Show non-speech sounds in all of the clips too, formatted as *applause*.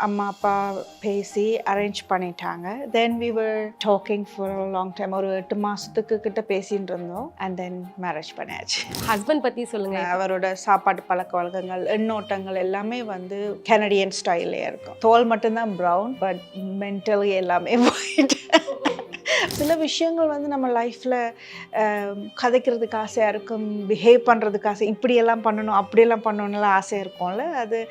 அம்மா அப்பா பேசி அரேஞ்ச் பண்ணிட்டாங்க. Then we were talking for long time ஒரு எட்டு மாதத்துக்கு கிட்ட பேசின்னு இருந்தோம். அண்ட் தென் மேரேஜ் பண்ணியாச்சு. ஹஸ்பண்ட் பத்தி சொல்லுங்க. அவரோட சாப்பாட்டு பழக்க வழக்கங்கள் எண்ணோட்டங்கள் எல்லாமே வந்து கனடியன் ஸ்டைல்லே இருக்கும். தோல் மட்டும்தான் ப்ரௌன் பட் மென்டலி எல்லாமே *laughs* ஒயிட் சில விஷயங்கள் வந்து நம்ம லைஃப்பில் கதைக்கிறதுக்கு ஆசையாக இருக்கும் பிஹேவ் பண்ணுறதுக்கு ஆசை இப்படியெல்லாம் பண்ணணும் அப்படியெல்லாம் பண்ணணும்லாம் ஆசை இருக்கும்ல. அது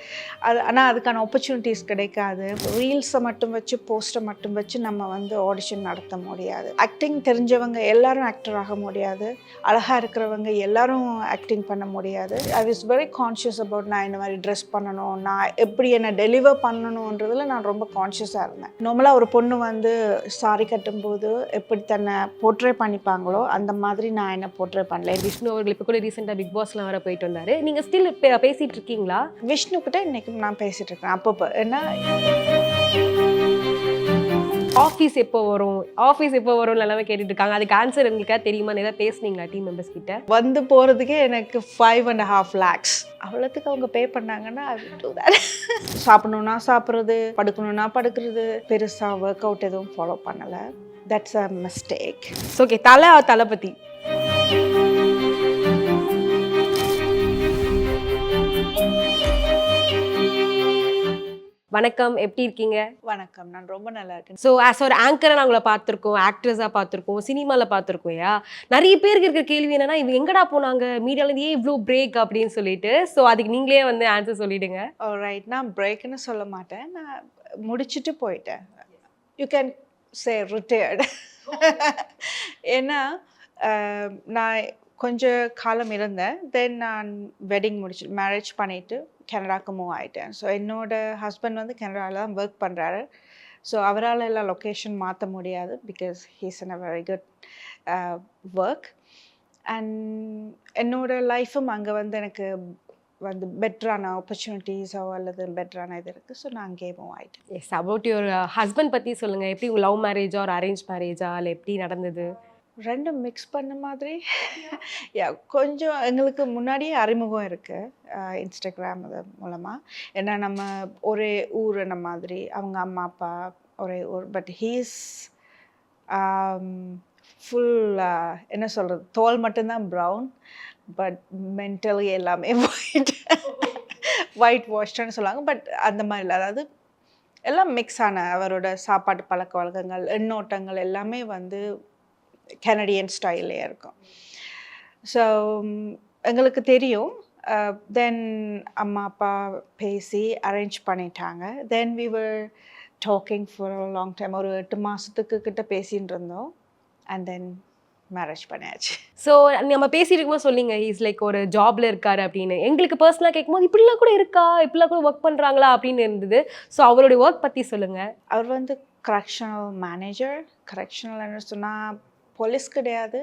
அது ஆனால் அதுக்கான ஆப்பர்ச்சுனிட்டிஸ் கிடைக்காது. ரீல்ஸை மட்டும் வச்சு போஸ்ட்டை மட்டும் வச்சு நம்ம வந்து ஆடிஷன் நடத்த முடியாது. ஆக்டிங் தெரிஞ்சவங்க எல்லாரும் ஆக்டர் ஆக முடியாது. அழகாக இருக்கிறவங்க எல்லாரும் ஆக்டிங் பண்ண முடியாது. I is very conscious about நான் இந்த மாதிரி ட்ரெஸ் பண்ணணும் நான் எப்படி என்னை டெலிவர் பண்ணணுன்றதுல நான் ரொம்ப கான்ஷியஸாக இருந்தேன். நார்மலாக ஒரு பொண்ணு வந்து சாரி கட்டும்போது எப்படி தன்னை போர்ட்ரே பண்ணிப்பாங்களோ அந்த மாதிரி நான் என்ன போர்ட்ரே பண்ணல. விஷ்ணு அவர்கள் இப்போ கூட ரீசெண்டாக பிக் பாஸ்லாம் வர போயிட்டு வந்தாரு. நீங்க ஸ்டில் பேசிட்டு இருக்கீங்களா? விஷ்ணு கிட்ட இன்னைக்கு நான் பேசிட்டு இருக்கேன். அப்பப்போ ஏன்னா ஆஃபீஸ் எப்போ வரும்? ஆஃபீஸ் எப்போ வரும் எல்லாமே கேட்டுட்டு இருக்காங்க. அதுக்கு ஆன்சர் உங்களுக்கு தெரியுமா ஏதாவது பேசுனீங்களா டீம் மெம்பர்ஸ் கிட்ட? வந்து போகிறதுக்கே எனக்கு ஃபைவ் அண்ட் ஹாஃப் லேக்ஸ் அவ்வளோத்துக்கு அவங்க பே பண்ணாங்கன்னா. சாப்பிடணுன்னா சாப்பிட்றது படுக்கணுன்னா படுக்கிறது. பெருசாக ஒர்க் அவுட் எதுவும் ஃபாலோ பண்ணலை. தட்ஸ் அ மிஸ்டேக் ஓகே தலை தளபதி. வணக்கம் எப்படி இருக்கீங்க? வணக்கம் நான் ரொம்ப நல்லா இருக்கேன். ஸோ ஆஸ் ஒரு ஆங்கரை நாங்கள பார்த்துருக்கோம் ஆக்ட்ரஸாக பார்த்துருக்கோம் சினிமாவில் பார்த்துருக்கோம் யா? நிறைய பேருக்கு இருக்கிற கேள்வி என்னன்னா இவங்க எங்கடா போனாங்க? மீடியாலேருந்து ஏன் இவ்வளோ பிரேக் அப்படின்னு சொல்லிட்டு. ஸோ அதுக்கு நீங்களே வந்து ஆன்சர் சொல்லிடுங்க. ரைட் நான் பிரேக்னு சொல்ல மாட்டேன். நான் முடிச்சுட்டு போயிட்டேன். யூ கேன் சே ரிட்டையர்டு *laughs* ஏன்னா நான் கொஞ்ச காலம் இருந்தேன். தென் நான் வெட்டிங் முடிச்சு மேரேஜ் பண்ணிவிட்டு கனடாக்கு மூவ் ஆகிட்டேன் ஸோ என்னோட ஹஸ்பண்ட் வந்து கனடாவில் தான் ஒர்க் பண்ணுறாரு ஸோ அவரால் எல்லாம் லொக்கேஷன் மாற்ற முடியாது because he's in a very good work and என்னோட லைஃபும் அங்கே வந்து எனக்கு வந்து பெட்டரான ஆப்பர்ச்சுனிட்டிஸோ அல்லது பெட்டரான இது இருக்குது ஸோ நான் அங்கேயே மூவ் ஆகிட்டேன் எஸ் அபவுட் யுவர் ஹஸ்பண்ட் பற்றி சொல்லுங்கள் எப்படி லவ் மேரேஜா ஒரு அரேஞ்ச் மேரேஜா இல்லை எப்படி நடந்தது? ரெண்டும் மிக்ஸ் பண்ண மாதிரி. கொஞ்சம் எங்களுக்கு முன்னாடியே அறிமுகம் இருக்குது இன்ஸ்டாகிராம் அது மூலமாக ஏன்னா நம்ம ஒரே ஊர் அந்த மாதிரி அவங்க அம்மா அப்பா ஒரே ஊர். பட் ஹீஸ் ஃபுல் என்ன சொல்கிறது தோல் மட்டும்தான் ப்ரௌன் பட் மென்டலி எல்லாமே ஒயிட் ஒயிட் வாஷ்டுன்னு சொல்லுவாங்க. பட் அந்த மாதிரி இல்லை. அதாவது எல்லாம் மிக்ஸ் ஆன அவரோட சாப்பாட்டு பழக்க வழக்கங்கள் எண்ணோட்டங்கள் எல்லாமே வந்து கெனடியன் ஸ்டைல்லே இருக்கும். ஸோ எங்களுக்கு தெரியும். Uh, தென் அம்மா அப்பா பேசி அரேஞ்ச் பண்ணிட்டாங்க. Then we were talking for long time ஒரு எட்டு மாதத்துக்கு கிட்ட பேசின்னு இருந்தோம். அண்ட் தென் மேரேஜ் பண்ணியாச்சு. ஸோ நம்ம பேசிட்டு இருக்கும்போது சொல்லிங்க இஸ் லைக் ஒரு ஜாப்ல இருக்காரு அப்படின்னு. எங்களுக்கு பர்சனலாக கேட்கும்போது இப்படிலாம் கூட இருக்கா? இப்படிலாம் கூட ஒர்க் பண்ணுறாங்களா அப்படின்னு இருந்தது. ஸோ அவருடைய ஒர்க் பற்றி சொல்லுங்கள் அவர் வந்து கரெக்ஷனல் மேனேஜர் கரெக்ஷனல் சொன்னால் போலீஸ் கிடையாது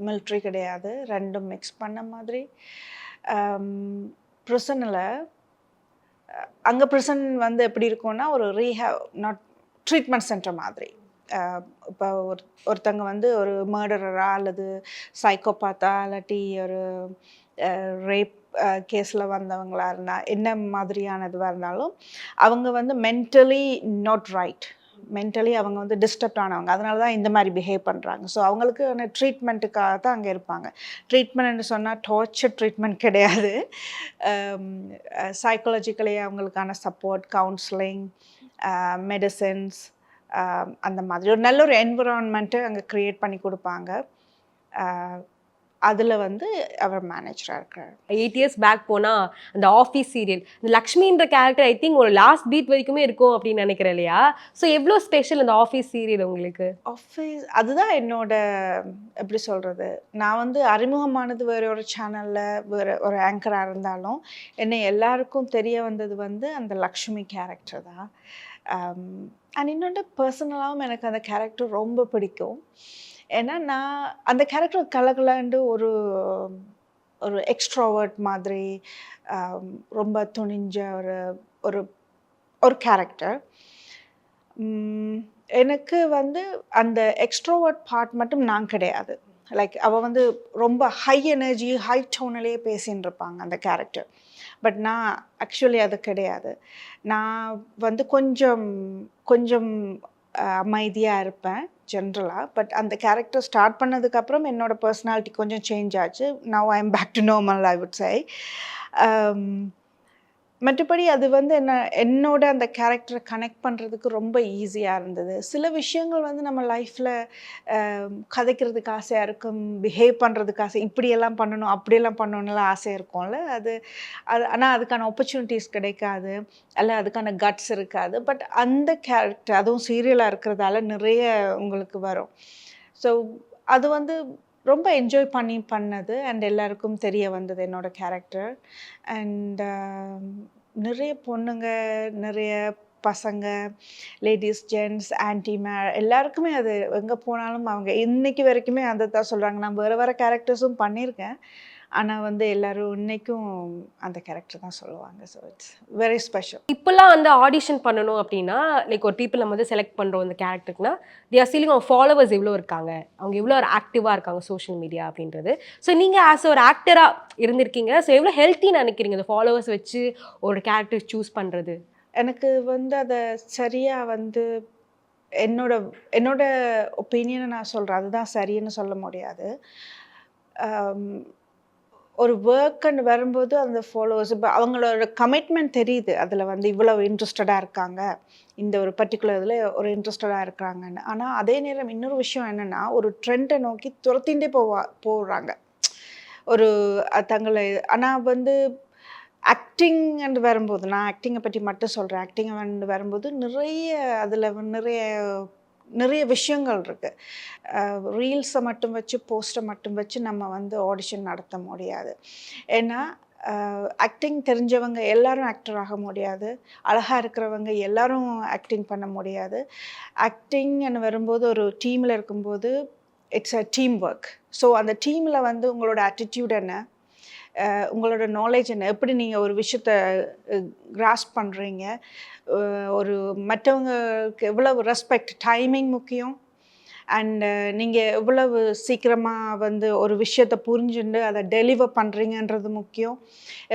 மிலிட்ரி கிடையாது ரெண்டும் மிக்ஸ் பண்ண மாதிரி. ப்ரிசனில் அங்கே ப்ரிசன் வந்து எப்படி இருக்கும்னா ஒரு ரீஹேவ் நாட் ட்ரீட்மெண்ட் சென்டர் மாதிரி. இப்போ ஒரு ஒருத்தங்க வந்து ஒரு மர்டரரா அல்லது சைக்கோபாத்தா இல்லாட்டி ஒரு ரேப் கேஸில் வந்தவங்களாக இருந்தால் என்ன மாதிரியான இதுவாக இருந்தாலும் அவங்க வந்து மென்டலி நாட் ரைட் மென்டலி அவங்க வந்து டிஸ்டர்ப் ஆனவங்க. அதனால தான் இந்த மாதிரி பிஹேவ் பண்ணுறாங்க ஸோ அவங்களுக்கு ட்ரீட்மெண்ட்டுக்காக தான் அங்கே இருப்பாங்க. ட்ரீட்மெண்ட்னு சொன்னால் டார்ச்சர் ட்ரீட்மெண்ட் கிடையாது. சைக்காலஜிக்கலி அவங்களுக்கான சப்போர்ட் கவுன்சிலிங் மெடிசின்ஸ் அந்த மாதிரி. ஒரு நல்ல ஒரு என்விரான்மெண்ட்டு அங்கே க்ரியேட் பண்ணி கொடுப்பாங்க. அதில் வந்து அவர் மேனேஜராக இருக்கார். எயிட் இயர்ஸ் பேக் போனால் அந்த ஆஃபீஸ் சீரியல் இந்த லக்ஷ்மின்ற கேரக்டர் ஐ திங்க் ஒரு லாஸ்ட் பீட் வரைக்குமே இருக்கும் அப்படின்னு நினைக்கிறேன் இல்லையா? ஸோ எவ்வளோ ஸ்பெஷல் அந்த ஆஃபீஸ் சீரியல் உங்களுக்கு? ஆஃபீஸ் அதுதான் என்னோட எப்படி சொல்கிறது நான் வந்து அறிமுகமானது வேறு ஒரு சேனலில் வேறு ஒரு ஆங்கராக இருந்தாலும் என்னை எல்லாருக்கும் தெரிய வந்தது வந்து அந்த லக்ஷ்மி கேரக்டர் தான். அண்ட் இன்னொன்று பர்சனலாகவும் எனக்கு அந்த கேரக்டர் ரொம்ப பிடிக்கும். ஏன்னா நான் அந்த கேரக்டர் கலகலாண்டு ஒரு ஒரு எக்ஸ்ட்ராவர்ட் மாதிரி ரொம்ப துணிஞ்ச ஒரு ஒரு ஒரு கேரக்டர் எனக்கு வந்து அந்த எக்ஸ்ட்ரோவர்ட் பார்ட் மட்டும் நான் கிடையாது. லைக் அவள் வந்து ரொம்ப ஹை எனர்ஜி ஹை டோனிலே பேசின்னு இருப்பாங்க அந்த கேரக்டர் பட் நான் ஆக்சுவலி அது கிடையாது. நான் வந்து கொஞ்சம் கொஞ்சம் அமைதியாக இருப்பேன் ஜென்ரலாக பட் அந்த கேரக்டர் ஸ்டார்ட் பண்ணதுக்கப்புறம் என்னோட பர்சனாலிட்டி கொஞ்சம் சேஞ்ச் ஆச்சு. Now I am back to normal I would say மற்றபடி அது வந்து என்ன என்னோட அந்த கேரக்டரை கனெக்ட் பண்ணுறதுக்கு ரொம்ப ஈஸியாக இருந்தது. சில விஷயங்கள் வந்து நம்ம லைஃப்பில் கதைக்கிறதுக்கு ஆசையாக இருக்கும் பிஹேவ் பண்ணுறதுக்கு ஆசை இப்படியெல்லாம் பண்ணணும் அப்படியெல்லாம் பண்ணணும்லாம் ஆசை இருக்கும்ல. அது அது ஆனால் அதுக்கான ஆப்பர்ச்சுனிட்டிஸ் கிடைக்காது. அல்ல அதுக்கான கட்ஸ் இருக்காது. பட் அந்த கேரக்டர் அதுவும் சீரியலாக இருக்கிறதால நிறைய உங்களுக்கு வரும். ஸோ அது வந்து ரொம்ப என்ஜாய் பண்ணி பண்ணது அண்ட் எல்லாருக்கும் தெரிய வந்தது என்னோட கேரக்டர் அண்ட் um, நிறைய பொண்ணுங்க நிறைய பசங்க லேடிஸ் ஜென்ட்ஸ் ஆன்டி மே எல்லாருக்குமே அது எங்கே போனாலும் அவங்க இன்னைக்கு வரைக்குமே அதை தான் சொல்கிறாங்க நான் வேறு வேறு கேரக்டர்ஸும் பண்ணியிருக்கேன். ஆனால் வந்து எல்லாரும் இன்னைக்கும் அந்த கேரக்டர் தான் சொல்லுவாங்க. ஸோ இட்ஸ் வெரி ஸ்பெஷல் இப்போல்லாம் வந்து ஆடிஷன் பண்ணணும் அப்படின்னா லைக் ஒரு பீப்புள் நம்ம வந்து செலக்ட் பண்ணுறோம் இந்த கேரக்டருக்குனா தி ஆர் சீலிங் அவங்க ஃபாலோவர்ஸ் எவ்வளோ இருக்காங்க? அவங்க எவ்வளோ ஒரு ஆக்டிவாக இருக்காங்க சோஷியல் மீடியா அப்படின்றது. ஸோ நீங்கள் ஆஸ் ஒரு ஆக்டராக இருந்திருக்கீங்க. ஸோ எவ்வளோ ஹெல்த்தின்னு நினைக்கிறீங்க? இந்த ஃபாலோவர்ஸ் வச்சு ஒரு கேரக்டர் சூஸ் பண்ணுறது எனக்கு வந்து அதை சரியாக வந்து என்னோட என்னோட ஒப்பீனியனை நான் சொல்கிறேன் அதுதான் சரின்னு சொல்ல முடியாது. ஒரு ஒர்க்குன்னு வரும்போது அந்த ஃபாலோவர்ஸ் இப்போ அவங்களோட கமிட்மெண்ட் தெரியுது. அதில் வந்து இவ்வளோ இன்ட்ரெஸ்டடாக இருக்காங்க. இந்த ஒரு பர்டிகுலர் இதில் ஒரு இன்ட்ரெஸ்டடாக இருக்கிறாங்கன்னு ஆனால் அதே நேரம் இன்னொரு விஷயம் என்னென்னா ஒரு ட்ரெண்டை நோக்கி துரத்திண்டே போவா போடுறாங்க ஒரு தங்களை ஆனால் வந்து ஆக்டிங் வரும்போது நான் ஆக்டிங்கை பற்றி மட்டும் சொல்கிறேன் ஆக்டிங் வந்து வரும்போது நிறைய அதில் நிறைய நிறைய விஷயங்கள் இருக்குது ரீல்ஸை மட்டும் வச்சு போஸ்ட்டை மட்டும் வச்சு நம்ம வந்து ஆடிஷன் நடத்த முடியாது. ஏன்னா ஆக்டிங் தெரிஞ்சவங்க எல்லாரும் ஆக்டர் ஆக முடியாது. அழகாக இருக்கிறவங்க எல்லாரும் ஆக்டிங் பண்ண முடியாது. ஆக்டிங்னு வரும்போது ஒரு டீமில் இருக்கும்போது it's a team work so அந்த டீமில் வந்து உங்களோட ஆட்டிடியூட் என்ன? உங்களோட நாலேஜ் என்ன? எப்படி நீங்கள் ஒரு விஷயத்த கிராஸ் பண்ணுறீங்க ஒரு மற்றவங்களுக்கு எவ்வளவு ரெஸ்பெக்ட் டைமிங் முக்கியம்? அண்டு நீங்கள் எவ்வளவு சீக்கிரமாக வந்து ஒரு விஷயத்தை புரிஞ்சுண்டு அதை டெலிவர் பண்ணுறீங்கன்றது முக்கியம்.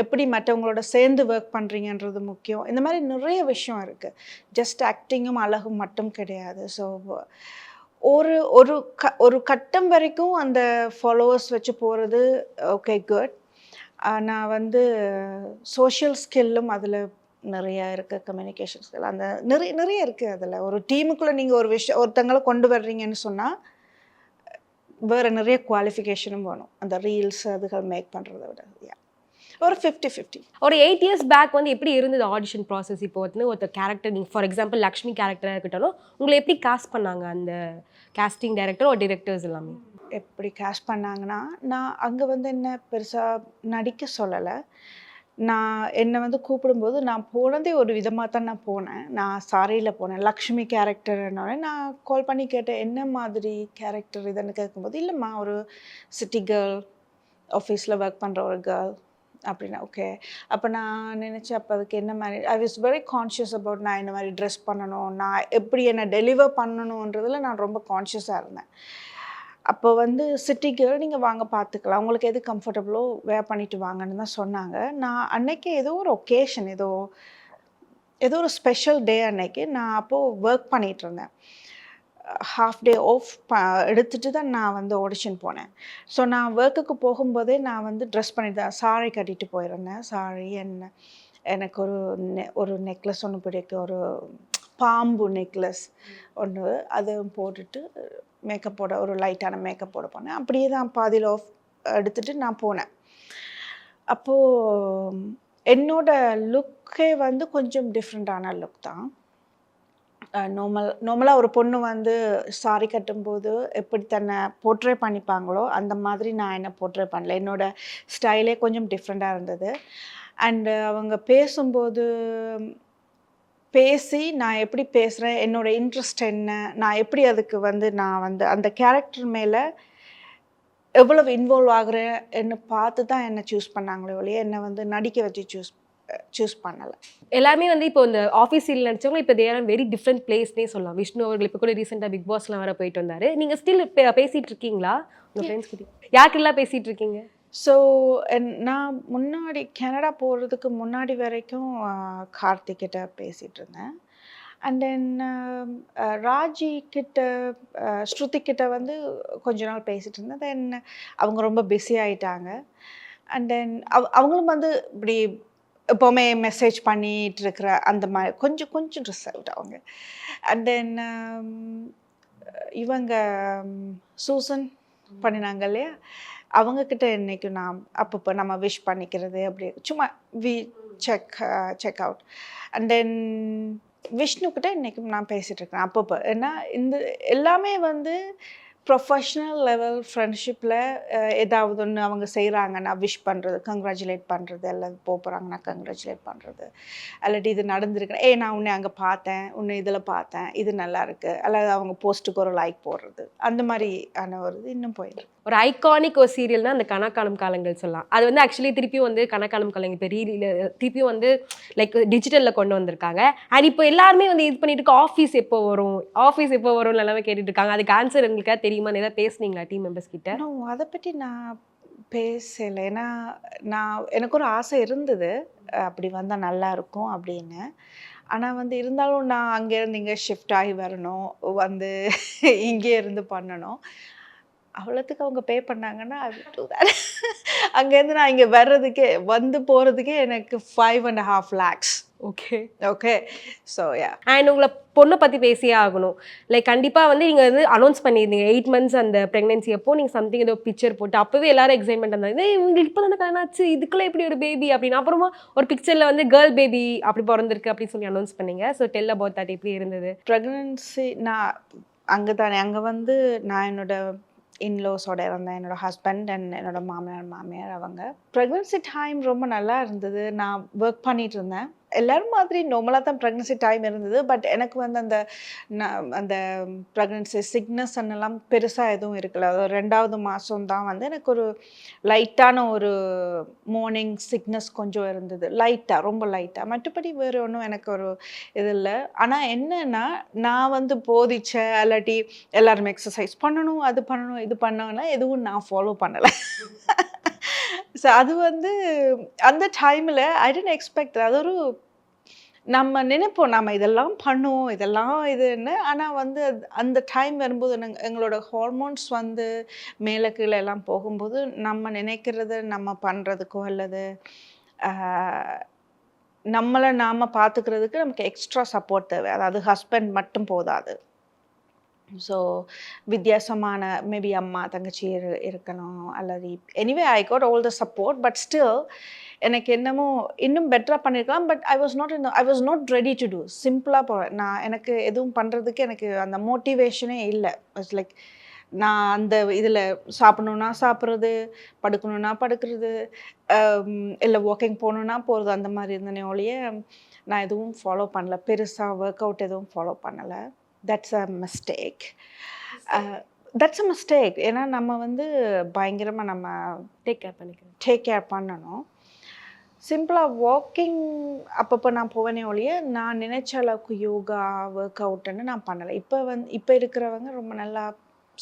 எப்படி மற்றவங்களோட சேர்ந்து ஒர்க் பண்ணுறீங்கன்றது முக்கியம். இந்த மாதிரி நிறைய விஷயம் இருக்குது ஜஸ்ட் ஆக்டிங்கும் அழகும் மட்டும் கிடையாது. ஸோ ஒரு ஒரு க ஒரு கட்டம் வரைக்கும் அந்த ஃபாலோவர்ஸ் வச்சு போகிறது ஓகே குட் நான் வந்து சோஷியல் ஸ்கில்லும் அதில் நிறைய இருக்குது கம்யூனிகேஷன் ஸ்கில் அந்த நிறைய நிறைய இருக்குது அதில். ஒரு டீமுக்குள்ளே நீங்கள் ஒரு விஷயம் ஒருத்தங்களை கொண்டு வர்றீங்கன்னு சொன்னால் வேறு நிறைய குவாலிஃபிகேஷனும் வேணும். அந்த ரீல்ஸ் அதுகள் மேக் பண்ணுறத விட யா ஒரு ஃபிஃப்டி ஃபிஃப்டி ஒரு எயிட் இயர்ஸ் பேக் வந்து எப்படி இருந்தது ஆடிஷன் ப்ராசஸ் இப்போ வந்து ஒருத்தர் கேரக்டர் நீங்கள் ஃபார் எக்ஸாம்பிள் லக்ஷ்மி கேரக்டராக இருக்கட்டும் உங்களை எப்படி காஸ்ட் பண்ணாங்க அந்த கேஸ்டிங் டைரக்டர் ஒரு டிரெக்டர்ஸ் எல்லாமே? எப்படி கேஷ் பண்ணாங்கன்னா நான் அங்கே வந்து என்ன பெருசாக நடிக்க சொல்லலை. நான் என்னை வந்து கூப்பிடும்போது நான் போனதே ஒரு விதமாக தான் நான் போனேன். நான் சாரியில் போனேன். லக்ஷ்மி கேரக்டர்னோடனே நான் கால் பண்ணி கேட்டேன் என்ன மாதிரி கேரக்டர் இதுன்னு கேட்கும்போது இல்லைம்மா ஒரு சிட்டி கேர்ள் ஆஃபீஸில் ஒர்க் பண்ணுற ஒரு கேர்ள் அப்படின்னா ஓகே அப்போ நான் நினச்சேன் அப்போ அதுக்கு என்ன மாதிரி I was very conscious about நான் என்ன மாதிரி ட்ரெஸ் பண்ணணும் நான் எப்படி என்னை டெலிவர் பண்ணணுன்றதில் நான் ரொம்ப கான்ஷியஸாக இருந்தேன். அப்போ வந்து சிட்டிக்கு நீங்கள் வாங்க பார்த்துக்கலாம் உங்களுக்கு எது கம்ஃபர்டபுளோ வே பண்ணிட்டு வாங்கன்னு தான் சொன்னாங்க. நான் அன்னைக்கு ஏதோ ஒரு ஒகேஷன் ஏதோ ஏதோ ஒரு ஸ்பெஷல் டே அன்னைக்கு நான் அப்போது ஒர்க் பண்ணிகிட்டு இருந்தேன். ஹாஃப் டே ஆஃப் ப எடுத்துட்டு தான் நான் வந்து ஆடிஷன் போனேன். ஸோ நான் ஒர்க்குக்கு போகும்போதே நான் வந்து ட்ரெஸ் பண்ணிட்டு தான் சாரி கட்டிட்டு போயிருந்தேன். சாரி என்ன எனக்கு ஒரு நெ ஒரு நெக்லஸ் ஒன்று பிடிக்கும். ஒரு பாம்பு நெக்லஸ் ஒன்று அதை போட்டுட்டு மேக்கப் போட ஒரு லைட்டான மேக்கப் போட போனேன். அப்படியே தான் பாதியில் ஆஃப் எடுத்துகிட்டு நான் போனேன். அப்போது என்னோட லுக்கே வந்து கொஞ்சம் டிஃப்ரெண்ட்டான லுக் தான். நார்மல் நார்மலாக ஒரு பொண்ணு வந்து சாரி கட்டும்போது எப்படி தன்னை போர்ட்ரே பண்ணிப்பாங்களோ அந்த மாதிரி நான் என்ன போர்ட்ரே பண்ணல. என்னோட ஸ்டைலே கொஞ்சம் டிஃப்ரெண்ட்டாக இருந்தது. அண்டு அவங்க பேசும்போது பேசி நான் எப்படி பேசுகிறேன் என்னோட இன்ட்ரெஸ்ட் என்ன நான் எப்படி அதுக்கு வந்து நான் வந்து அந்த கேரக்டர் மேலே எவ்வளவு இன்வால்வ் ஆகுறேன்னு பார்த்து தான் என்னை சூஸ் பண்ணாங்களே ஒழிய என்னை வந்து நடிக்க வச்சு சூஸ் சூஸ் பண்ணலை. எல்லாமே வந்து இப்போ இந்த ஆஃபீஸ் சீல் நடிச்சவங்க இப்போ தேர் ஆர் வெரி டிஃப்ரெண்ட் பிளேஸ்னே சொல்லலாம். விஷ்ணு அவர்கள் இப்போ கூட ரீசெண்டாக பிக் பாஸ்லாம் வர போயிட்டு வந்தாரு. நீங்கள் ஸ்டில் பேசிட்டு இருக்கீங்களா? உங்கள் ஃப்ரெண்ட்ஸ் கிட்ட? யாருக்கெல்லாம் பேசிட்டு இருக்கீங்க? ஸோ நான் முன்னாடி கனடா போகிறதுக்கு முன்னாடி வரைக்கும் கார்த்திக் கிட்ட பேசிகிட்டு இருந்தேன். அண்ட் தென் ராஜி கிட்ட ஸ்ருதி கிட்ட வந்து கொஞ்ச நாள் பேசிகிட்டு இருந்தேன். தென் அவங்க ரொம்ப பிஸி ஆயிட்டாங்க. அண்ட் தென் அவ அவங்களும் வந்து இப்படி எப்போவுமே மெசேஜ் பண்ணிட்டு இருக்கிற அந்த மாதிரி கொஞ்சம் கொஞ்சம் ரிசர்வ்ட் அவங்க. அண்ட் தென் இவங்க சூசன் பண்ணினாங்க இல்லையா? அவங்க கிட்ட இன்னைக்கு நான் அப்பப்போ நம்ம விஷ் பண்ணிக்கிறது அப்படி சும்மா we check check out and then Vishnu கிட்ட இன்னைக்கும் நான் பேசிகிட்டு இருக்கேன் அப்பப்போ. ஏன்னா இந்த எல்லாமே வந்து ப்ரொஃபஷ்னல் லெவல் ஃப்ரெண்ட்ஷிப்பில் ஏதாவது ஒன்று அவங்க செய்கிறாங்கன்னா விஷ் பண்ணுறது கங்க்ராச்சுலேட் பண்ணுறது அல்லது போகிறாங்கன்னா கங்க்ராச்சுலேட் பண்ணுறது அல்லாட்டி இது நடந்திருக்கு ஏ நான் உன்னை அங்கே பார்த்தேன் உன்னை இதில் பார்த்தேன் இது நல்லா இருக்குது அல்லது அவங்க போஸ்ட்டுக்கு ஒரு லைக் போடுறது. அந்த மாதிரி ஆன ஒரு இது இன்னும் போயிருக்கு ஒரு ஐகானிக் ஒரு சீரியல்னா அந்த கணக்காலம் காலங்கள் சொல்லலாம். அது வந்து ஆக்சுவலி திருப்பியும் வந்து கணக்காலம் காலங்கள் இப்போ ரீல திருப்பியும் வந்து லைக் டிஜிட்டலில் கொண்டு வந்திருக்காங்க. அண்ட் இப்போ எல்லாருமே வந்து இது பண்ணிட்டு இருக்க ஆஃபீஸ் எப்போ வரும்? ஆஃபீஸ் எப்போ வரும்னு எல்லாமே கேட்டுட்டு இருக்காங்க. அதுக்கு ஆன்சர் உங்களுக்கு தெரியுமா? ஏதாவது பேசுனீங்களா டீம் மெம்பர்ஸ் கிட்ட? அதை பற்றி நான் பேசலை. ஏன்னா நான் எனக்கு ஒரு ஆசை இருந்தது. அப்படி வந்தால் நல்லா இருக்கும் அப்படின்னு. ஆனால் வந்து இருந்தாலும் நான் அங்கேருந்து இங்கே ஷிஃப்ட் ஆகி வரணும். வந்து இங்கே இருந்து பண்ணணும். அவ்வளோத்துக்கு அவங்க பே பண்ணாங்கன்னா *laughs* அங்கேருந்து நான் இங்கே வர்றதுக்கே வந்து போகிறதுக்கே எனக்கு five and half lakhs okay okay so yeah and உங்களை பொண்ணை பற்றி பேசியே ஆகணும். லைக் கண்டிப்பாக வந்து நீங்கள் வந்து அனௌன்ஸ் பண்ணியிருந்தீங்க எயிட் மந்த்ஸ் அந்த ப்ரெக்னன்சி அப்போ நீங்கள் சம்திங் ஏதோ பிக்சர் போட்டு அப்போவே எல்லாரும் எக்ஸைட்மெண்ட் இருந்தாங்க. "ஏய், உங்களுக்கு இப்போ தானே கல்யாணம் ஆச்சு? இதுக்குள்ள எப்படி ஒரு பேபி அப்படின்னு. அப்புறமா ஒரு பிக்சரில் வந்து கேர்ள் பேபி அப்படி பிறந்திருக்கு அப்படின்னு சொல்லி அனௌன்ஸ் பண்ணீங்க. ஸோ டெல் அபவுட் தட் எப்படி இருந்தது? ப்ரெக்னன்சி நான் அங்கே தானே அங்கே வந்து நான் என்னோட இன்லோஸோட இருந்தேன் என்னோட ஹஸ்பண்ட் அண்ட் என்னோட மாமனார் மாமியார் அவங்க. ப்ரெக்னன்சி டைம் ரொம்ப நல்லா இருந்தது. நான் ஒர்க் பண்ணிட்டு இருந்தேன். எல்லாரும் மாதிரி நார்மலாக தான் ப்ரெக்னன்சி டைம் இருந்தது. பட் எனக்கு வந்து அந்த நான் அந்த ப்ரெக்னன்சி சிக்னஸ் எல்லாம் பெருசாக எதுவும் இருக்கல. அது ரெண்டாவது மாதம் தான் வந்து எனக்கு ஒரு லைட்டான ஒரு மார்னிங் சிக்னஸ் கொஞ்சம் இருந்தது. லைட்டாக ரொம்ப லைட்டாக மற்றபடி வேறு ஒன்றும் எனக்கு ஒரு இது இல்லை. ஆனால் என்னன்னா நான் வந்து போதிச்ச இல்லாட்டி எல்லாருமே எக்ஸசைஸ் பண்ணணும் அது பண்ணணும் இது பண்ணணும்னா எதுவும் நான் ஃபாலோ பண்ணலை. ஸோ அது வந்து அந்த டைமில் ஐ டென்ட் எக்ஸ்பெக்ட் அது ஒரு நம்ம நினைப்போம் நம்ம இதெல்லாம் பண்ணுவோம் இதெல்லாம் இதுன்னு. ஆனால் வந்து அந்த டைம் வரும்போது எங்களோட ஹார்மோன்ஸ் வந்து மேலே கீழே எல்லாம் போகும்போது நம்ம நினைக்கிறது நம்ம பண்ணுறதுக்கோ அல்லது நம்மளை நாம் பார்த்துக்கிறதுக்கு நமக்கு எக்ஸ்ட்ரா சப்போர்ட் தேவை. அதாவது ஹஸ்பண்ட் மட்டும் போதாது. ஸோ வித்தியாசமான மேபி அம்மா தங்கச்சி இரு இருக்கணும் அல்லது anyway I got all the support but still எனக்கு என்னமோ இன்னும் பெட்டராக பண்ணியிருக்கலாம் but I was not in I was not ready to do சிம்பிளாக போகிறேன் நான் எனக்கு எதுவும் பண்ணுறதுக்கு எனக்கு அந்த மோட்டிவேஷனே இல்லை. இட்ஸ் லைக் நான் அந்த இதில் சாப்பிடணுன்னா சாப்பிட்றது படுக்கணுன்னா படுக்கிறது um, இல்லை வாக்கிங் போகணுன்னா போகிறது அந்த மாதிரி இருந்தனே ஒழிய நான் எதுவும் ஃபாலோ பண்ணல. பெருசாக ஒர்க் அவுட் எதுவும் ஃபாலோ பண்ணலை. That's a mistake that's a mistake ஏன்னா நம்ம வந்து பயங்கரமாக நம்ம டேக் கேர் பண்ணிக்கிறேன் டேக் கேர் பண்ணணும். சிம்பிளாக வாக்கிங் அப்பப்போ நான் போவேனே ஒழிய நான் நினைச்ச அளவுக்கு யோகா ஒர்க் அவுட்டுன்னு நான் பண்ணலை. இப்போ வந்து இப்போ இருக்கிறவங்க ரொம்ப நல்லா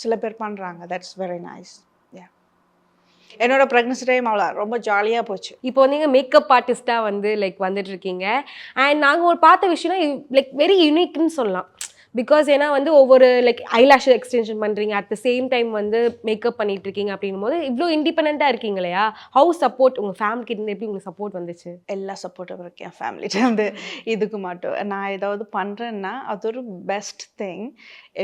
சில பேர் பண்ணுறாங்க தட்ஸ் வெரி நைஸ் என்னோட ப்ரெக்னன்சி டைம் அவ்வளோ ரொம்ப ஜாலியாக போச்சு. இப்போ நீங்க மேக்கப் ஆர்டிஸ்டாக வந்து லைக் வந்துட்டு இருக்கீங்க. அண்ட் நாங்கள் ஒரு பார்த்த விஷயம்னா லைக் வெரி யூனிக்னு சொல்லலாம். பிகாஸ் ஏன்னா வந்து ஒவ்வொரு லைக் ஐலாஷ் எக்ஸ்டென்ஷன் பண்ணுறீங்க அட் த சேம் டைம் வந்து மேக்கப் பண்ணிட்டு இருக்கீங்க அப்படின்னும் போது இவ்வளோ இண்டிபெண்ட்டாக இருக்கீங்க இல்லையா? ஹவு சப்போர்ட் உங்கள் ஃபேமிலிக்கு இருந்து எப்படி உங்களுக்கு சப்போர்ட் வந்துச்சு? எல்லா சப்போர்ட்டும் இருக்கு. என் ஃபேமிலிட்டேருந்து இதுக்கு மட்டும். நான் ஏதாவது பண்ணுறேன்னா அது ஒரு பெஸ்ட் திங்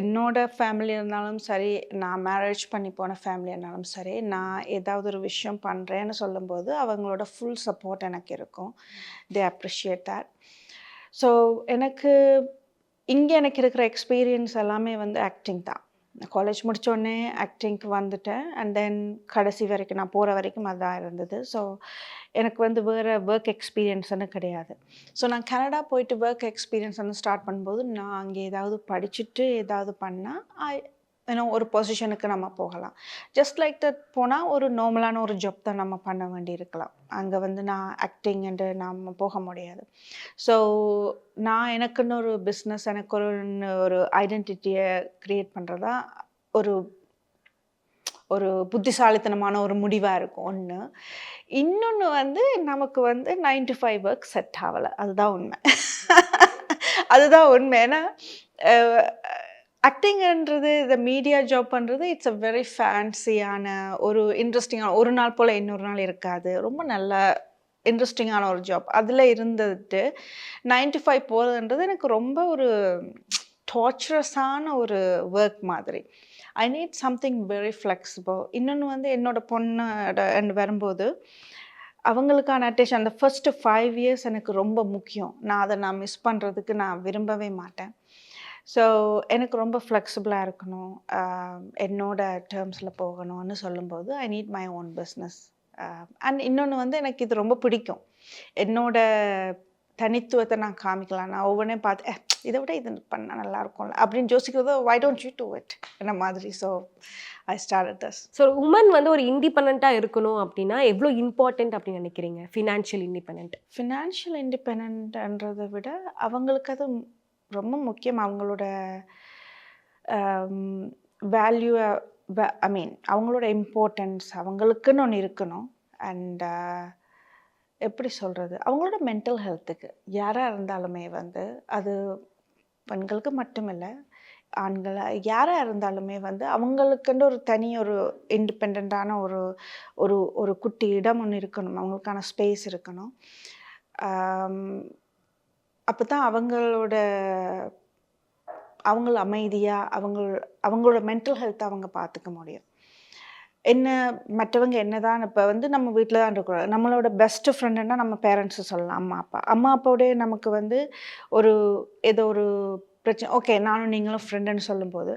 என்னோட ஃபேமிலி இருந்தாலும் சரி நான் மேரேஜ் பண்ணி போன ஃபேமிலி இருந்தாலும் சரி நான் ஏதாவது ஒரு விஷயம் பண்ணுறேன்னு சொல்லும்போது அவங்களோட ஃபுல் சப்போர்ட் எனக்கு இருக்கும். தே அப்ரிஷியேட் தட் ஸோ எனக்கு இங்கே எனக்கு இருக்கிற எக்ஸ்பீரியன்ஸ் எல்லாமே வந்து ஆக்டிங் தான். காலேஜ் முடித்தோடனே ஆக்டிங்க்கு வந்துட்டேன். அண்ட் தென் கடைசி வரைக்கும் நான் போகிற வரைக்கும் அதான் இருந்தது. ஸோ எனக்கு வந்து வேறு ஒர்க் எக்ஸ்பீரியன்ஸ்னு கிடையாது. ஸோ நான் கனடா போயிட்டு ஒர்க் எக்ஸ்பீரியன்ஸ் வந்து ஸ்டார்ட் பண்ணும்போது நான் அங்கே ஏதாவது படிச்சுட்டு ஏதாவது பண்ணால் ஏன்னா ஒரு பொசிஷனுக்கு நம்ம போகலாம். ஜஸ்ட் லைக் தட் போனால் ஒரு நார்மலான ஒரு ஜாப் தான் நம்ம பண்ண வேண்டி இருக்கலாம் அங்கே வந்து நான் ஆக்டிங் என்று நாம் போக முடியாது. ஸோ நான் எனக்குன்னு ஒரு பிஸ்னஸ் எனக்கு ஒரு ஒரு ஐடென்டிட்டியை க்ரியேட் பண்ணுறதா ஒரு ஒரு புத்திசாலித்தனமான ஒரு முடிவாக இருக்கும். ஒன்று இன்னொன்று வந்து நமக்கு வந்து nine to five work set ஆகலை. அதுதான் உண்மை. அதுதான் உண்மை. ஏன்னா ஆக்டிங்ன்றது இந்த மீடியா ஜாப் பண்ணுறது இட்ஸ் அ வெரி ஃபேன்சியான ஒரு இன்ட்ரெஸ்டிங்கான ஒரு நாள் போல் இன்னொரு நாள் இருக்காது. ரொம்ப நல்ல இன்ட்ரெஸ்டிங்கான ஒரு ஜாப் அதில் இருந்துட்டு நைன் டு ஃபைவ் போகிறதுன்றது எனக்கு ரொம்ப ஒரு டார்ச்சரஸான ஒரு ஒர்க் மாதிரி. I need something very flexible இன்னொன்று வந்து என்னோடய பொண்ணோட வரும்போது அவங்களுக்கான அட்டேஷன் அந்த ஃபஸ்ட்டு ஃபைவ் இயர்ஸ் எனக்கு ரொம்ப முக்கியம். நான் அதை நான் மிஸ் பண்ணுறதுக்கு நான் விரும்பவே மாட்டேன். ஸோ எனக்கு ரொம்ப ஃப்ளெக்சிபிளாக இருக்கணும். என்னோட டேர்ம்ஸில் போகணும்னு சொல்லும்போது I need my own business and இன்னொன்று வந்து எனக்கு இது ரொம்ப பிடிக்கும். என்னோட தனித்துவத்தை நான் காமிக்கலாம். நான் ஒவ்வொன்றையும் பார்த்து "Eh, இதை விட இது பண்ணால் நல்லா இருக்கும்ல அப்படின்னு யோசிக்கிறதோ why don't you do it என்ன மாதிரி. So I start thus so woman வந்து ஒரு இண்டிபெண்ட்டாக இருக்கணும் அப்படின்னா எவ்வளோ இம்பார்ட்டன்ட் அப்படின்னு நினைக்கிறீங்க? ஃபினான்ஷியல் இண்டிபெண்ட் ஃபினான்ஷியல் இண்டிபெண்ட்ன்றதை விட அவங்களுக்கு அது ரொம்ப முக்கியம் அவங்களோட வேல்யூ ஐ மீன் அவங்களோட இம்பார்ட்டன்ஸ் அவங்களுக்குன்னு ஒன்று இருக்கணும். அண்ட் எப்படி சொல்கிறது அவங்களோட மென்டல் ஹெல்த்துக்கு யாராக இருந்தாலுமே வந்து அது பெண்களுக்கு மட்டுமில்லை ஆண்களை யாராக இருந்தாலுமே வந்து அவங்களுக்குன்னு ஒரு தனி ஒரு இண்டிபெண்ட்டான ஒரு ஒரு ஒரு குட்டி இடம் ஒன்று இருக்கணும். அவங்களுக்கான ஸ்பேஸ் இருக்கணும். அப்போ தான் அவங்களோட அவங்கள அமைதியாக அவங்க அவங்களோட மென்டல் ஹெல்த்தை அவங்க பார்த்துக்க முடியும். என்ன மற்றவங்க என்னதான் இப்போ வந்து நம்ம வீட்டில் தான் இருக்கிறோம் நம்மளோட பெஸ்ட் ஃப்ரெண்டுன்னா நம்ம பேரண்ட்ஸை சொல்லலாம் அம்மா அப்பா. அம்மா அப்பாவுடைய நமக்கு வந்து ஒரு ஏதோ ஒரு பிரச்சனை ஓகே நானும் நீங்களும் ஃப்ரெண்டுன்னு சொல்லும்போது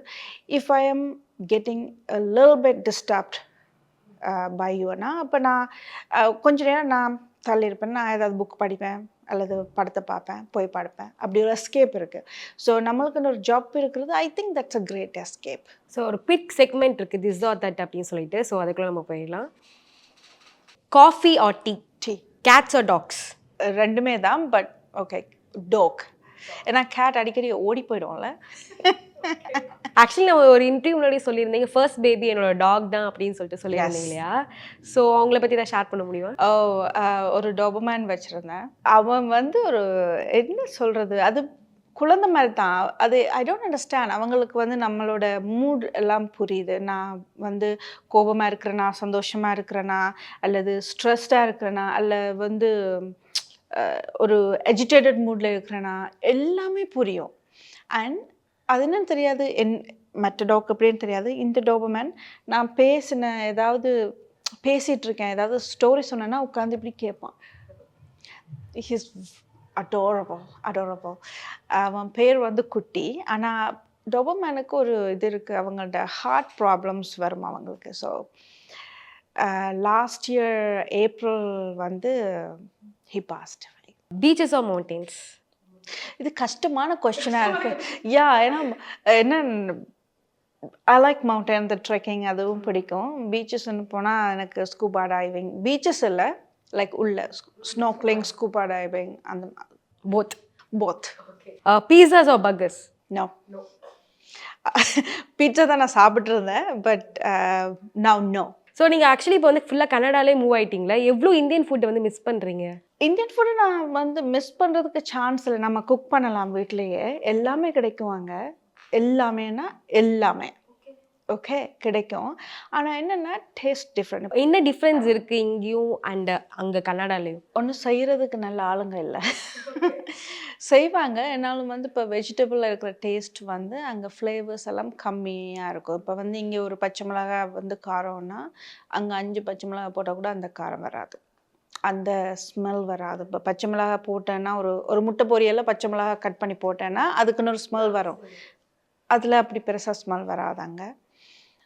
இஃப் ஐ எம் கெட்டிங் லில் பெட் டிஸ்டர்ப்ட் பை யூனா அப்போ நான் uh, கொஞ்ச நேரம் நான் தள்ளியிருப்பேன் நான் ஏதாவது புக் படிப்பேன் அல்லது படத்தை பார்ப்பேன் போய் படுப்பேன். அப்படி ஒரு எஸ்கேப் இருக்குது ஸோ நம்மளுக்குன்னு ஒரு ஜாப் இருக்கிறது I think that's a great escape so ஒரு பிக் செக்மெண்ட் இருக்குது திஸ் ஆர் தட் அப்படின்னு சொல்லிட்டு. ஸோ அதுக்குள்ளே நம்ம போயிடலாம். Coffee or tea tea cats or dogs ரெண்டுமே தான் பட் ஓகே டோக் ஏன்னா கேட் அடிக்கடி ஓடி போயிடும்ல. ஆக்சுவலி நம்ம ஒரு இன்டர்வியூ முன்னாடி சொல்லியிருந்தீங்க ஃபர்ஸ்ட் பேபி என்னோட டாக் தான் அப்படின்னு சொல்லிட்டு சொல்லியிருந்தீங்க இல்லையா? ஸோ அவங்கள பற்றி தான் ஷேர் பண்ண முடியுமா? ஓ ஒரு டோபமேன் வச்சுருந்தேன். அவன் வந்து ஒரு என்ன சொல்கிறது அது குழந்தை மாதிரி தான். அது ஐ டோன்ட் அண்டர்ஸ்டாண்ட் அவங்களுக்கு வந்து நம்மளோட மூட் எல்லாம் புரியுது. நான் வந்து கோபமாக இருக்கிறேனா சந்தோஷமாக இருக்கிறேனா அல்லது ஸ்ட்ரெஸ்டாக இருக்கிறேனா அல்ல வந்து ஒரு எஜிடேட்டட் மூடில் இருக்கிறேனா எல்லாமே புரியும். அண்ட் அது என்னன்னு தெரியாது. என் மற்ற டாக் அப்படின்னு தெரியாது. இந்த டோபமேன் நான் பேசின ஏதாவது பேசிகிட்டு இருக்கேன் ஏதாவது ஸ்டோரி சொன்னேன்னா உட்காந்து இப்படி கேட்பான். ஹிஸ் அடோரபிள் அடோரபிள் அவன் பேர் வந்து குட்டி. ஆனால் டொபமேனுக்கு ஒரு இது இருக்குது அவங்களோட ஹார்ட் ப்ராப்ளம்ஸ் வரும் அவங்களுக்கு. ஸோ லாஸ்ட் இயர் ஏப்ரல் வந்து he passed beaches or mountains இது கஷ்டமான கொஸ்டினாக இருக்குது யா ஏன்னா என்ன ஐ லைக் மவுண்டன் இந்த ட்ரெக்கிங் அதுவும் பிடிக்கும். பீச்சஸ்ன்னு போனால் எனக்கு ஸ்கூபா டைவிங் பீச்சஸ் இல்லை லைக் உள்ள ஸ்னோக்லிங் ஸ்கூபா டைவிங் அந்த both both pizzas or burgers no pizza தான் நான் சாப்பிட்டு இருந்தேன் பட் நவ் நோ ஸோ நீங்கள் ஆக்சுவலி இப்போ வந்து ஃபுல்லாக கனடாலே மூவ் ஆயிட்டீங்களா? எவ்வளோ இந்தியன் ஃபுட்டை வந்து மிஸ் பண்ணுறீங்க இந்தியன் ஃபுட்டு நான் வந்து மிஸ் பண்ணுறதுக்கு சான்ஸ் இல்லை. நம்ம குக் பண்ணலாம் வீட்லேயே. எல்லாமே கிடைக்குவாங்க. எல்லாமேனா எல்லாமே. ஓகே கிடைக்கும். ஆனால் என்னென்னா டேஸ்ட் டிஃப்ரெண்ட் என்ன டிஃப்ரென்ஸ் இருக்குது இங்கேயும் அண்ட் அங்கே கனடாலேயும்? ஒன்றும் செய்கிறதுக்கு நல்ல ஆளுங்க இல்லை. செய்வாங்க. என்னாலும் வந்து இப்போ வெஜிடபிளில் இருக்கிற டேஸ்ட் வந்து அங்கே ஃப்ளேவர்ஸ் எல்லாம் கம்மியாக இருக்கும். இப்போ வந்து இங்கே ஒரு பச்சை மிளகா வந்து காரம்னா அங்கே அஞ்சு பச்சை மிளகா போட்டால் கூட அந்த காரம் வராது. அந்த ஸ்மெல் வராது. இப்போ பச்சை மிளகா போட்டேன்னா ஒரு ஒரு முட்டை பொரியலில் பச்சை மிளகா கட் பண்ணி போட்டேன்னா அதுக்குன்னு ஒரு ஸ்மெல் வரும். அதில் அப்படி பெருசாக ஸ்மெல் வராது அங்கே.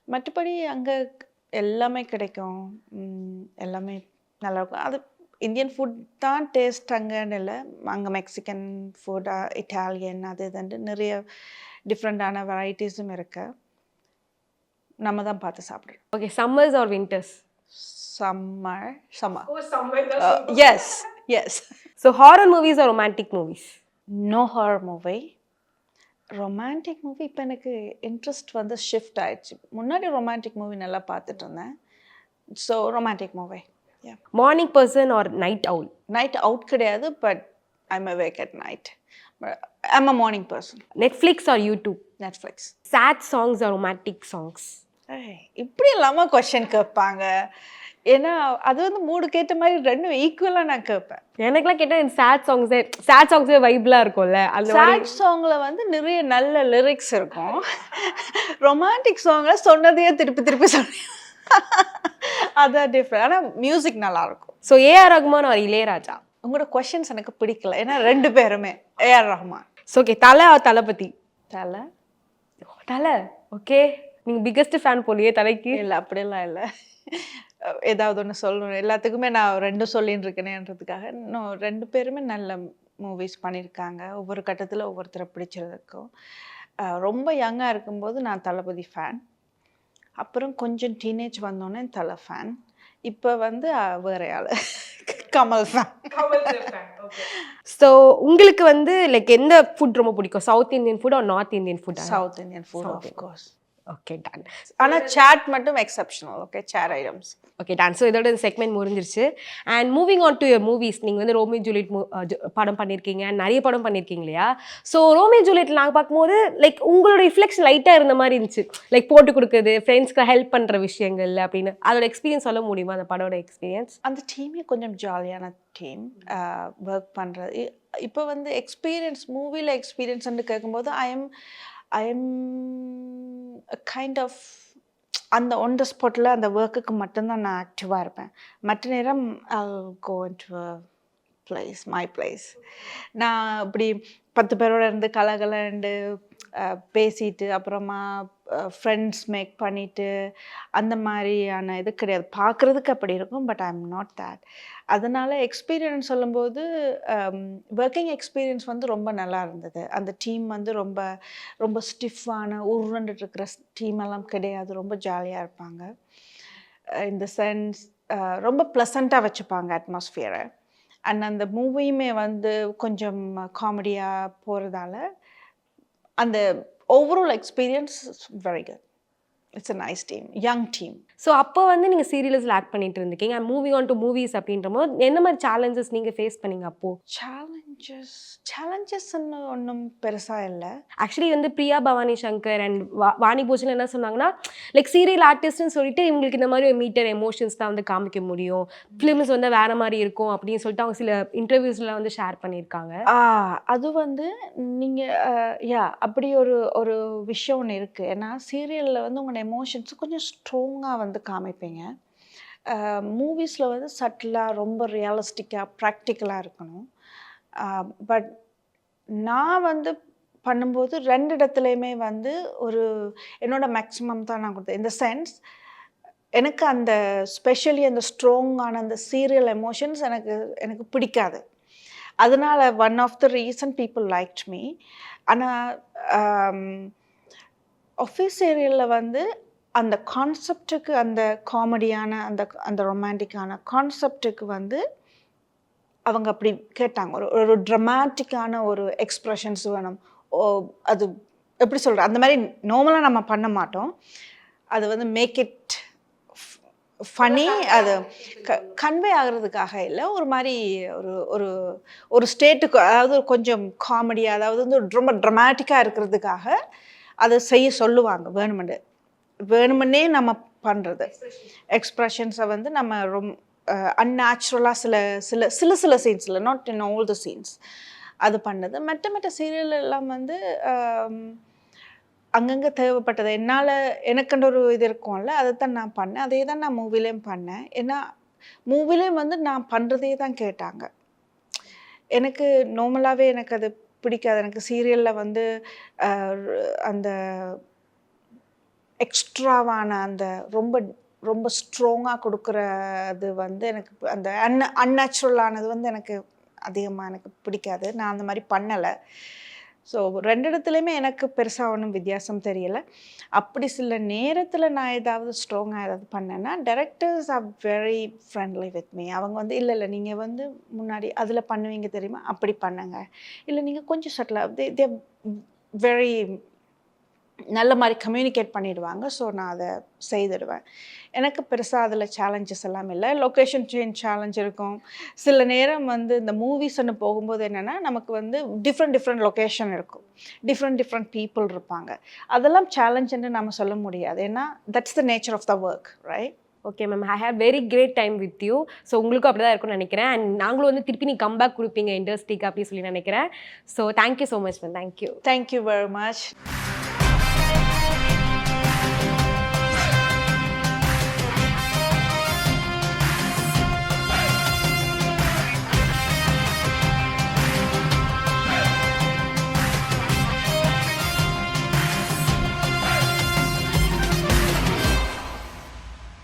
மற்றபடி அங்கே எல்லாமே கிடைக்கும். எல்லாமே நல்லாயிருக்கும். அது இந்தியன் ஃபுட் தான் டேஸ்ட் அங்கன்னு இல்லை. அங்கே மெக்சிகன் ஃபுட் இட்டாலியன் அது இதுன்ட்டு நிறைய டிஃப்ரெண்ட்டான வெரைட்டிஸும் இருக்கு. நம்ம தான் பார்த்து சாப்பிடுறோம் okay summers or winters summer summer yes yes so horror movies or romantic movies no horror movie romantic movie இப்போ எனக்கு இன்ட்ரெஸ்ட் வந்து ஷிஃப்ட் ஆயிடுச்சு. முன்னாடி ரொமான்டிக் மூவி நல்லா பார்த்துட்டு இருந்தேன். So romantic movie morning person or night owl night out கிடையாது but I'm awake at night I'm a morning person Netflix or YouTube Netflix sad songs or romantic songs இப்படி இல்லாமல் question கேட்பாங்க. ஏன்னா அது வந்து மூடுக்கு ஏற்ற மாதிரி ரெண்டும் ஈக்குவலாக நான் கேட்பேன். எனக்குலாம் கேட்டால் சேட் சாங்ஸே சேட் சாங்ஸே வைப்லாம் இருக்கும்ல அந்த சேட் சாங்கில் வந்து நிறைய நல்ல லிரிக்ஸ் இருக்கும். ரொமான்டிக் சாங்கில் சொன்னதையே திருப்பி திருப்பி சொல்லி அதான் டிஃப்ரெண்ட் ஆனால் மியூசிக் நல்லாயிருக்கும் so AR Rahman or Ilaiyaraaja? உங்களோட கொஷின்ஸ் எனக்கு பிடிக்கல. ஏன்னா ரெண்டு பேருமே. ஏஆர் ரஹ்மான் ஸோ ஓகே தலை தளபதி? தலை. தலை. ஓகே நீங்கள் பிக்கஸ்ட் ஃபேன் போலியே தலைக்கு. இல்லை அப்படியெல்லாம் இல்லை. ஏதாவது ஒன்று சொல்லணும். எல்லாத்துக்குமே நான் ரெண்டும் சொல்லின்னு இருக்கேனேன்றதுக்காக இன்னும் ரெண்டு பேருமே நல்ல மூவிஸ் பண்ணியிருக்காங்க ஒவ்வொரு கட்டத்தில் ஒவ்வொருத்தரை பிடிச்சிருக்கும் அஹ் ரொம்ப யங்காக இருக்கும்போது நான் தளபதி ஃபேன் அப்புறம் கொஞ்சம் டீனேஜ் வந்தோடனே தலை ஃபேன் இப்போ வந்து வேற ஆள். கமல் ஃபேன் ஸோ உங்களுக்கு வந்து லைக் எந்த ஃபுட் ரொம்ப பிடிக்கும்? South Indian food or North Indian food South Indian food of course okay done ஆனால் சாட் மட்டும் எக்ஸப்ஷனல் ஓகே சேர் ஐட்டம்ஸ் ஓகே டன் ஸோ இதோட இந்த செக்மெண்ட் முடிஞ்சிருச்சு. And moving on to movies நீங்கள் வந்து ரோமி ஜூலியட் படம் பண்ணியிருக்கீங்க நிறைய படம் பண்ணியிருக்கீங்க இல்லையா? ஸோ ரோமி ஜூலியட் நாங்கள் பார்க்கும்போது லைக் உங்களோட ரிஃப்ளெக்ஷன் லைட்டாக இருந்த மாதிரி இருந்துச்சு. லைக் போட்டு கொடுக்குறது ஃப்ரெண்ட்ஸ்க்கு ஹெல்ப் பண்ணுற விஷயங்கள் அப்படின்னு. அதோட எக்ஸ்பீரியன்ஸ் சொல்ல முடியுமா அந்த படோட எக்ஸ்பீரியன்ஸ் அந்த டீமே கொஞ்சம் ஜாலியான டீம் ஒர்க் பண்ணுறது இப்போ வந்து எக்ஸ்பீரியன்ஸ் மூவியில் எக்ஸ்பீரியன்ஸ்ன்னு கேட்கும்போது I am I am kind of அந்த ஒன் த ஸ்பாட்டில் அந்த ஒர்க்குக்கு மட்டும்தான் நான் ஆக்டிவாக இருப்பேன். மற்ற நேரம் go to place my place நான் இப்படி பத்து பேரோட இருந்து கலகலண்டு பேசிட்டு அப்புறமா ஃப்ரெண்ட்ஸ் மேக் பண்ணிட்டு அந்த மாதிரியான இது கிடையாது. பார்க்குறதுக்கு அப்படி இருக்கும் but I am not that அதனால் எக்ஸ்பீரியன்ஸ் சொல்லும்போது ஒர்க்கிங் எக்ஸ்பீரியன்ஸ் வந்து ரொம்ப நல்லா இருந்தது. அந்த டீம் வந்து ரொம்ப ரொம்ப ஸ்டிஃபான உருண்டுட்டு இருக்கிற டீம் எல்லாம் கிடையாது. ரொம்ப ஜாலியாக இருப்பாங்க. இந்த சென்ஸ் ரொம்ப ப்ளசண்ட்டாக வச்சுப்பாங்க அட்மாஸ்ஃபியரை அண்ட் அந்த மூவியுமே வந்து கொஞ்சம் காமெடியாக போகிறதால அந்த overall experience is very good. It's a nice team, young team. So அப்போ வந்து நீங்கள் சீரியல்ஸில் ஆக்ட் பண்ணிட்டு இருந்தீங்க மூவிங் ஆன் டு மூவிஸ் அப்படின்ற போது என்ன மாதிரி சேலஞ்சஸ் நீங்கள் ஃபேஸ் பண்ணீங்க அப்போது சேலஞ்சஸ் சேலஞ்சஸ்ன்னு ஒன்றும் பெருசாக இல்லை. ஆக்சுவலி வந்து பிரியா பவானி சங்கர் அண்ட் வாணி பூஜன் என்ன சொன்னாங்கன்னா லைக் சீரியல் ஆர்டிஸ்ட்னு சொல்லிட்டு இவங்களுக்கு இந்த மாதிரி ஒரு மீட்டர் எமோஷன்ஸ் தான் வந்து காமிக்க முடியும். ஃபிலிம்ஸ் வந்து வேற மாதிரி இருக்கும் அப்படின்னு சொல்லிட்டு அவங்க சில இன்டர்வியூஸ்ல வந்து ஷேர் பண்ணியிருக்காங்க. அது வந்து நீங்கள் யா அப்படி ஒரு ஒரு விஷயம் ஒன்று இருக்குது ஏன்னா சீரியலில் வந்து உங்களோட எமோஷன்ஸ் கொஞ்சம் ஸ்ட்ராங்காக வந்து காமிப்பீங்க. மூவிஸில் வந்து சட்டிலாக ரொம்ப ரியலிஸ்டிக்காக ப்ராக்டிக்கலாக இருக்கணும். பட் நான் வந்து பண்ணும்போது ரெண்டு இடத்துலையுமே வந்து ஒரு என்னோட மேக்ஸிமம் தான் நான் கொடுத்தேன். இந்த சென்ஸ் எனக்கு அந்த ஸ்பெஷலி அந்த ஸ்ட்ராங்கான அந்த சீரியல் எமோஷன்ஸ் எனக்கு எனக்கு பிடிக்காது. அதனால one of the reason people liked me ஆனால் ஆஃபீஸ் ஏரியலில் வந்து அந்த கான்செப்டுக்கு அந்த காமெடியான அந்த அந்த ரொமான்டிக்கான கான்செப்டுக்கு வந்து அவங்க அப்படி கேட்டாங்க. ஒரு ஒரு ட்ரமாட்டிக்கான ஒரு எக்ஸ்ப்ரெஷன்ஸ் வேணும். ஓ அது எப்படி சொல்கிற அந்த மாதிரி நார்மலாக நம்ம பண்ண மாட்டோம். அது வந்து மேக் இட் ஃபனி அது க கன்வே ஆகிறதுக்காக இல்லை. ஒரு மாதிரி ஒரு ஒரு ஒரு ஸ்டேட்டுக்கு அதாவது கொஞ்சம் காமெடி அதாவது வந்து ரொம்ப ட்ரமாட்டிக்காக இருக்கிறதுக்காக அதை செய்ய சொல்லுவாங்க வேணுமெண்டு. வேணுமனே நம்ம பண்ணுறது எக்ஸ்ப்ரெஷன்ஸை வந்து நம்ம ரொம் அன்நேச்சுரலாக சில சில சில சில சீன்ஸில் not in all the scenes அது பண்ணது. மற்ற மற்ற சீரியல் எல்லாம் வந்து அங்கங்கே தேவைப்பட்டது. என்னால் எனக்குன்ற ஒரு இது இருக்கும்ல அதை தான் நான் பண்ணேன். அதே தான் நான் மூவிலையும் பண்ணேன். ஏன்னா மூவிலையும் வந்து நான் பண்ணுறதே தான் கேட்டாங்க. எனக்கு நார்மலாகவே எனக்கு அது பிடிக்காது. எனக்கு சீரியலில் வந்து அந்த எக்ஸ்ட்ராவான அந்த ரொம்ப ரொம்ப ஸ்ட்ராங்காக கொடுக்குறது வந்து எனக்கு அந்த அன் அன்நேச்சுரலானது வந்து எனக்கு அதிகமாக எனக்கு பிடிக்காது. நான் அந்த மாதிரி பண்ணலை. ஸோ ரெண்டு இடத்துலையுமே எனக்கு பெருசாக ஒன்றும் வித்தியாசம் தெரியலை. அப்படி சில நேரத்தில் நான் ஏதாவது ஸ்ட்ராங்காக ஏதாவது பண்ணேன்னா directors are very friendly with me அவங்க வந்து இல்லை இல்லை நீங்கள் வந்து முன்னாடி அதில் பண்ணுவீங்க தெரியுமா? அப்படி பண்ணுங்க. இல்லை நீங்கள் கொஞ்சம் சட்டிலாக தே வெரி நல்ல மாதிரி கம்யூனிகேட் பண்ணிடுவாங்க. ஸோ நான் அதை செய்திடுவேன். எனக்கு பெருசாக அதில் சேலஞ்சஸ் எல்லாம் இல்லை. லொக்கேஷன் சேஞ்ச் சேலஞ்ச் இருக்கும். சில நேரம் வந்து இந்த மூவிஸ்ன்னு போகும்போது என்னென்னா நமக்கு வந்து டிஃப்ரெண்ட் டிஃப்ரெண்ட் லொக்கேஷன் இருக்கும். டிஃப்ரெண்ட் டிஃப்ரெண்ட் பீப்புள் இருப்பாங்க. அதெல்லாம் சேலஞ்சுன்னு நம்ம சொல்ல முடியாது. ஏன்னா that's the nature of the work right okay ma'am I have very great time with you so உங்களுக்கும் அப்படி தான் இருக்கும்னு நினைக்கிறேன். அண்ட் நாங்களும் வந்து திருப்பி நீ கம்பேக் கொடுப்பீங்க இண்டஸ்ட்ரிக்கு அப்படின்னு சொல்லி நினைக்கிறேன். So thank you so much ma'am thank you thank you very much